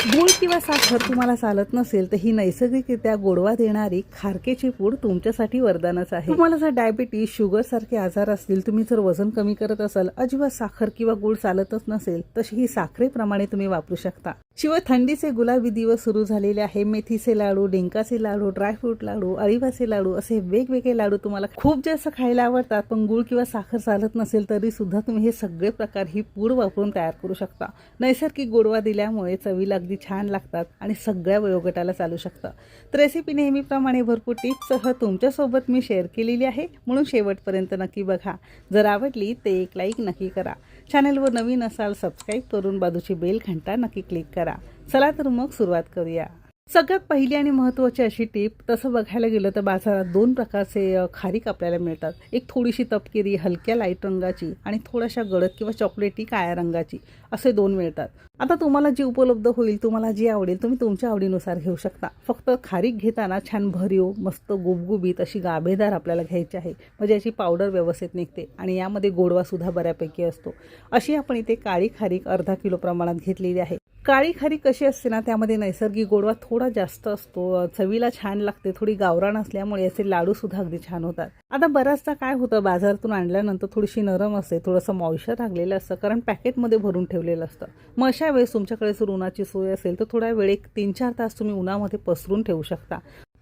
गूळ किंवा साखर तुम्हाला चालत नसेल तर ही नैसर्गिकरित्या गोडवा देणारी खारकेची पूड तुमच्यासाठी वरदानच आहे. तुम्हाला जर डायबिटीज शुगर सारखे आजार असतील तुम्ही जर वजन कमी करत असाल अजिबात साखर किंवा गूळ चालतच नसेल तशी ही साखरेप्रमाणे तुम्ही वापरू शकता. शिवाय थंडीचे गुलाबी दिवस सुरू झालेले आहे. मेथीचे लाडू डिंकाचे लाडू ड्रायफ्रूट लाडू अळीवाचे लाडू असे वेगवेगळे लाडू तुम्हाला खूप जास्त खायला आवडतात. पण गूळ किंवा साखर चालत नसेल तरी सुद्धा तुम्ही हे सगळे प्रकार ही पूड वापरून तयार करू शकता. नैसर्गिक गोडवा दिल्यामुळे चवीला अगदी छान लागतात आणि सगळ्या वयोगटाला चालू शकतं. तर रेसिपी नेहमीप्रमाणे भरपूर टिप्ससह तुमच्यासोबत मी शेअर केलेली आहे. म्हणून शेवटपर्यंत नक्की बघा. जर आवडली ते एक लाईक नक्की करा. चॅनलवर नवीन असाल सबस्क्राईब करून बाजूची बेल घंटा नक्की क्लिक करा. चला तर मग सुरुवात करूया. सगळ्यात पहिली आणि महत्त्वाची अशी टीप तसं बघायला गेलं तर बाजारात दोन प्रकारचे खारीक आपल्याला मिळतात. एक थोडीशी तपकिरी हलक्या लाइट रंगाची आणि थोड्याशा गडद किंवा चॉकलेटी काळ्या रंगाची. असे दोन मिळतात. आता तुम्हाला जी उपलब्ध होईल तुम्हाला जी आवडेल तुम्ही तुमच्या आवडीनुसार घेऊ शकता. फक्त खारीक घेताना छान भरीव मस्त गुबगुबीत अशी गाभेदार आपल्याला घ्यायची आहे. म्हणजे याची पावडर व्यवस्थित निघते आणि यामध्ये गोडवासुद्धा बऱ्यापैकी असतो. अशी आपण इथे काळी खारीक अर्धा किलो प्रमाणात घेतलेली आहे. काळी खारीक कशी असते ना त्यामध्ये नैसर्गिक गोडवा थोडा जास्त असतो. चवीला छान लागते थोडी गावरान असल्यामुळे याचे लाडू सुद्धा अगदी छान होतात. आता बराचसा काय होतं बाजारातून आणल्यानंतर थोडीशी नरम असते थोडंसं मॉइश्चर लागलेलं असतं कारण पॅकेटमध्ये भरून ठेवलेलं असतं. मग अशा वेळेस तुमच्याकडे जर उन्हाची सोय असेल तर थोड्या वेळ एक तीन चार तास तुम्ही उन्हामध्ये पसरून ठेवू शकता.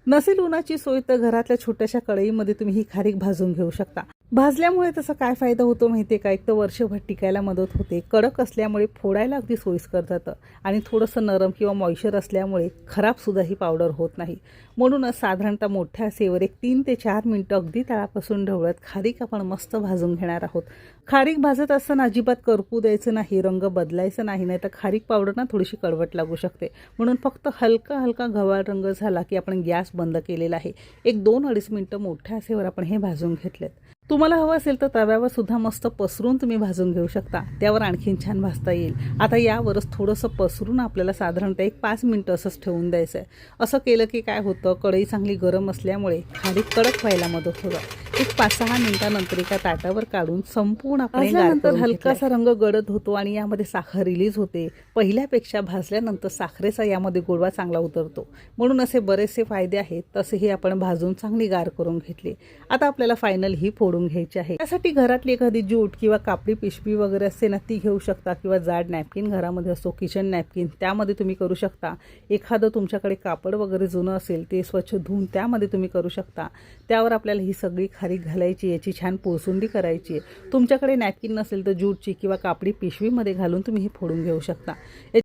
नसेल उन्हाची सोय तर घरातल्या छोट्याशा कढईमध्ये तुम्ही ही खारीक भाजून घेऊ शकता. भाजल्यामुळे तसा काय फायदा होतो माहिती आहे का? एक तर वर्षभर टिकायला मदत होते. कडक असल्यामुळे फोडायला अगदी सोयीस्कर जातं. आणि थोडंसं नरम किंवा मॉइश्चर असल्यामुळे खराबसुद्धा ही पावडर होत नाही. म्हणूनच साधारणतः मोठ्या सेवर एक तीन ते चार मिनटं अगदी तळापासून ढवळत खारीक आपण मस्त भाजून घेणार आहोत. खारीक भाजत असताना अजिबात करपू द्यायचं नाही रंग बदलायचं नाही नाही तर खारीक पावडर ना थोडीशी कडवट लागू शकते. म्हणून फक्त हलका हलका गव्हाळ रंग झाला की आपण गॅस बंद केलेला आहे. एक दोन अडीच मिनटं मोठ्या असेवर आपण हे भाजून घेतलेत. तुम्हाला हवं असेल तर तव्यावर सुद्धा मस्त पसरून तुम्ही भाजून घेऊ शकता. त्यावर आणखीन छान भाजता येईल. आता यावरच थोडंसं पसरून आपल्याला साधारणतः एक पाच मिनटं असंच ठेवून द्यायचं आहे असं केलं की काय होतं? कढई चांगली गरम असल्यामुळे खाली कडक व्हायला मदत होतं. एक पाच सहा मिनिटानंतर एका ताटावर काढून संपूर्ण भाजल्यानंतर करून हलकासा रंग गडद होतो आणि यामध्ये साखर रिलीज होते. पहिल्यापेक्षा भाजल्यानंतर साखरेचा यामध्ये गोडवा चांगला उतरतो. म्हणून असे बरेचसे फायदे आहेत तसेही आपण भाजून चांगली गार करून घेतली. आता आपल्याला फायनल ही फोडून घ्यायची आहे. त्यासाठी घरातली एखादी ज्यूट किंवा कापडी पिशवी वगैरे असते ना ती घेऊ शकता किंवा जाड नॅपकिन घरामध्ये असतो किचन नॅपकिन त्यामध्ये तुम्ही करू शकता. एखादं तुमच्याकडे कापड वगैरे जुनं असेल ते स्वच्छ धुवून त्यामध्ये तुम्ही करू शकता. त्यावर आपल्याला ही सगळी खारीक घालायची याची छान पोळसुंडी करायची आहे. तुमच्याकडे नॅपकिन नसेल तर ज्यूटची किंवा कापडी पिशवीमध्ये घालून तुम्ही हे फोडून घेऊ शकता.